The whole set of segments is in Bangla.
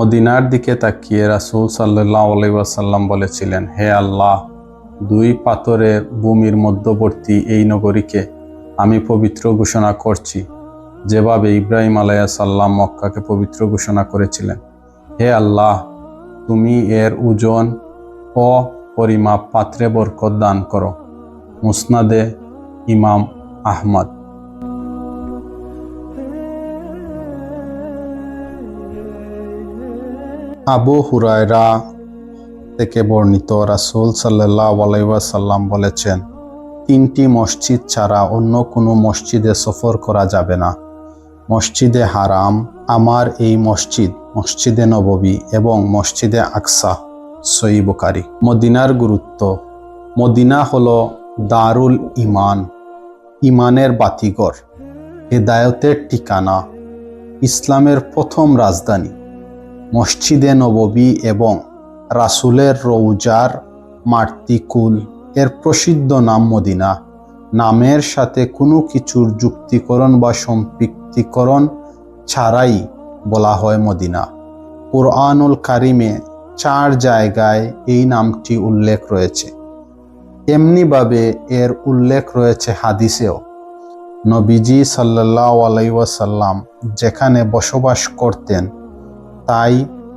মদিনার দিকে তাকিয়ে রাসুল সাল্লাহ আলাইসাল্লাম বলেছিলেন, হে আল্লাহ, দুই পাথরে ভূমির মধ্যবর্তী এই নগরীকে আমি পবিত্র ঘোষণা করছি, যেভাবে ইব্রাহিম আলাইয়া সাল্লাম মক্কাকে পবিত্র ঘোষণা করেছিলেন। হে আল্লাহ, তুমি এর ওজন ও পরিমাপ পাত্রে বরকত দান করো। মুসনাদে ইমাম আহমদ। আবু হুরায়রা থেকে বর্ণিত রাসুল সাল্লাহ বলেছেন, তিনটি মসজিদ ছাড়া অন্য কোনো মসজিদে সফর করা যাবে না। মসজিদে হারাম, আমার এই মসজিদ, মসজিদে নববী এবং মসজিদে আকসা, সই বুকারি মদিনার গুরুত্ব, মদিনা হল দারুল ইমান ইমানের বাতিঘর, হেদায়তের ঠিকানা, ইসলামের প্রথম রাজধানী। মসজিদে নববী এবং রাসুলের রৌজার মার্তিকুল এর প্রসিদ্ধ নাম মদিনা। নামের সাথে কোনো কিছুর যুক্তিকরণ বা সম্পৃক্তিকরণ ছাড়াই বলা হয় মদিনা। কোরআনুল কারিমে চার জায়গায় এই নামটি উল্লেখ রয়েছে। এমনিভাবে এর উল্লেখ রয়েছে হাদিসেও। নবীজি সাল্লাহ আলাইসাল্লাম যেখানে বসবাস করতেন তাই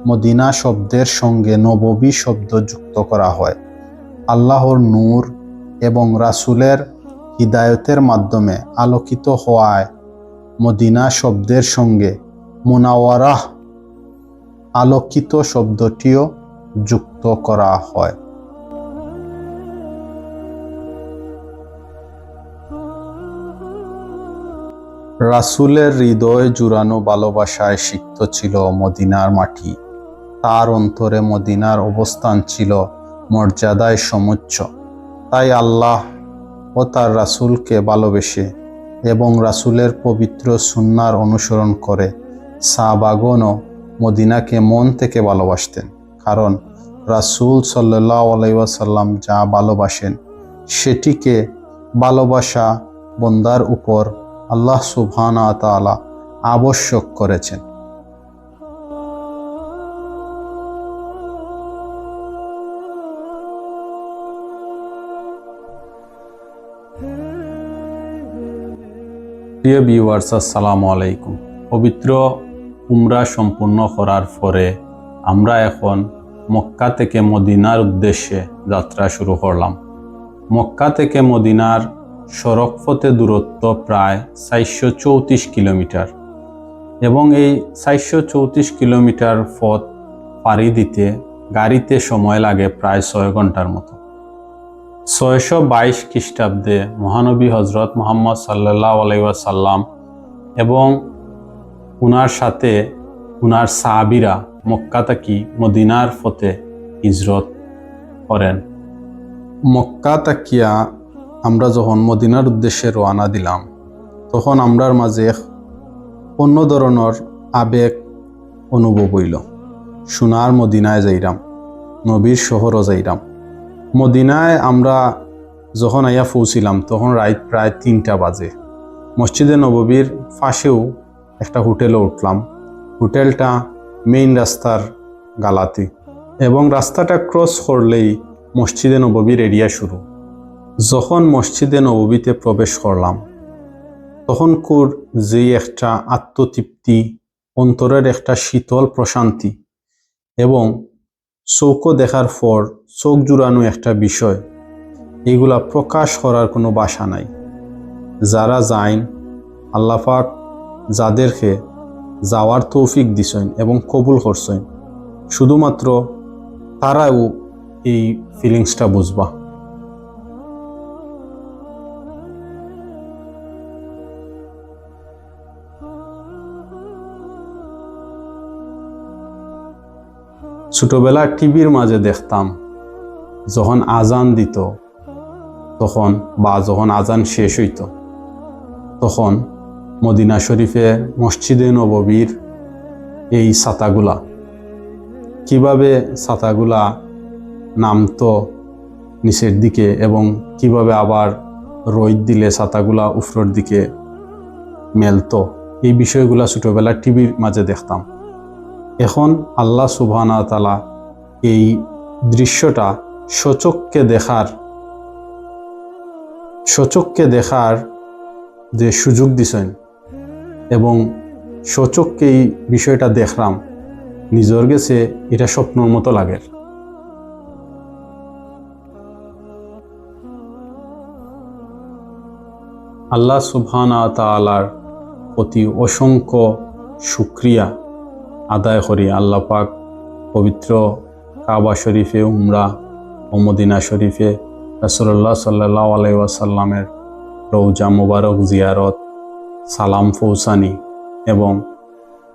মদিনা শব্দের সঙ্গে নববী শব্দ যুক্ত করা হয়। আল্লাহর নূর এবং রাসুলের হিদায়তের মাধ্যমে আলোকিত হওয়ায় মদিনা শব্দের সঙ্গে মুনাওয়ারাহ আলোকিত শব্দটিও যুক্ত করা হয়। রাসুলের হৃদয় জুড়ানো ভালোবাসায় সিক্ত ছিল মদিনার মাটি। তার অন্তরে মদিনার অবস্থান ছিল মর্যাদায় সমুচ্চ। তাই আল্লাহ ও তার রাসুলকে ভালোবেসে এবং রাসুলের পবিত্র সুন্নার অনুসরণ করে সাবাগনও মদিনাকে মন থেকে ভালোবাসতেন। কারণ রাসুল সাল্লাহ আলাইসাল্লাম যা ভালোবাসেন, সেটিকে ভালোবাসা বন্দার উপর আল্লাহ সুবহানা আবশ্যক করেছেন। প্রিয় ভিউয়ার্স আসসালামু আলাইকুম। পবিত্র উমরা সম্পূর্ণ করার পরে আমরা এখন মক্কা থেকে মদিনার উদ্দেশ্যে যাত্রা শুরু করলাম। মক্কা থেকে মদিনার সড়কপথে দূরত্ব প্রায় চারশো চৌত্রিশ কিলোমিটার এবং এই চারশো চৌত্রিশ কিলোমিটার পথ পাড়ি দিতে গাড়িতে সময় লাগে প্রায় ছয় ঘণ্টার মতো। ছয়শো বাইশ খ্রিস্টাব্দে মহানবী হজরত মোহাম্মদ সাল্লাহ আলাইসাল্লাম এবং উনার সাথে উনার সাহাবিরা মক্কা তাকি মদিনার ফতে হিজরত করেন। মক্কা তাকিয়া আমরা যখন মদিনার উদ্দেশ্যে রওনা দিলাম, তখন আমরার মাঝে অন্য ধরনের আবেগ অনুভব হইল। সোনার মদিনায় যাইরাম, নবীর শহরও যাইরাম। মদিনায় আমরা যখন আইয়া পৌঁছিলাম, তখন রাত প্রায় তিনটা বাজে। মসজিদে নববীর পাশেও একটা হোটেলে উঠলাম। হোটেলটা মেইন রাস্তার গালাতে এবং রাস্তাটা ক্রস করলেই মসজিদে নববীর এরিয়া শুরু। যখন মসজিদে নববীতে প্রবেশ করলাম, তখন কুর যেই একটা আত্মতৃপ্তি, অন্তরের একটা শীতল প্রশান্তি এবং চৌকো দেখার পর চোখ জুড়ানো একটা বিষয়, এগুলা প্রকাশ করার কোনো বাসা নাই। যারা যাইন আল্লাপাক যাদেরকে যাওয়ার তৌফিক দিছেন এবং কবুল করছেন, শুধুমাত্র তারাও এই ফিলিংসটা বুঝবা। ছোটবেলা টিভির মাঝে দেখতাম, যখন আজান দিত, তখন বা যখন আজান শেষ হইত, তখন মদিনা শরীফে মসজিদে নববীর এই ছাতাগুলা। কীভাবে ছাতাগুলা নামতো নিচের দিকে এবং কীভাবে আবার রোদ দিলে ছাতাগুলা উফরোর দিকে মেলতো, এই বিষয়গুলা ছোটবেলা টিভির মাঝে দেখতাম। এখন আল্লাহ সুবহানা তালা এই দৃশ্যটা সচককে দেখার সচককে দেখার যে সুযোগ দিছেন এবং সচককে এই বিষয়টা দেখলাম, নিজের গেছে এটা স্বপ্নর মতো লাগে। আল্লাহ সুবহানা তালার প্রতি অসংখ্য শুক্রিয়া। আদায় করি, আল্লাহ পাক পবিত্র কাবা শরীফে, উমরা ও মদিনা শরীফে রসল্লাহ সাল্লাহ আলাইসাল্লামের রৌজা মুবারক জিয়ারত, সালাম ফৌসানি এবং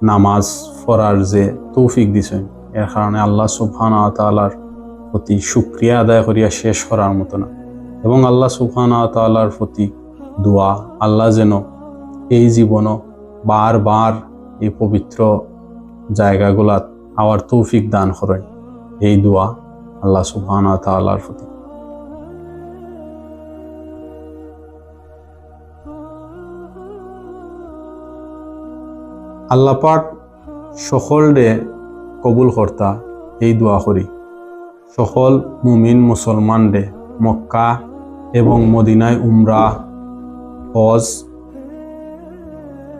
নামাজ পড়ার যে তৌফিক দিছেন, এর কারণে আল্লাহ সুবহানা তালার প্রতি শুক্রিয়া আদায় করিয়া শেষ করার মতো না। এবং আল্লাহ সুবহানা তালার প্রতি দোয়া, আল্লাহ যেন এই জীবনও বারবার এই পবিত্র জায়গাগুলাত আবার তৌফিক দান করেন। এই দোয়া আল্লাহ সুবহানা তালার প্রতি। আল্লাপাক সকলরে কবুল কর্তা এই দোয়া করি। সকল মুমিন মুসলমানরে মক্কা এবং মদিনায় উমরা, হজ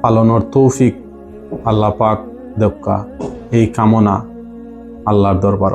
পালনের তৌফিক আল্লাহ পাক দক্কা এই কামনা আল্লাহর দরবার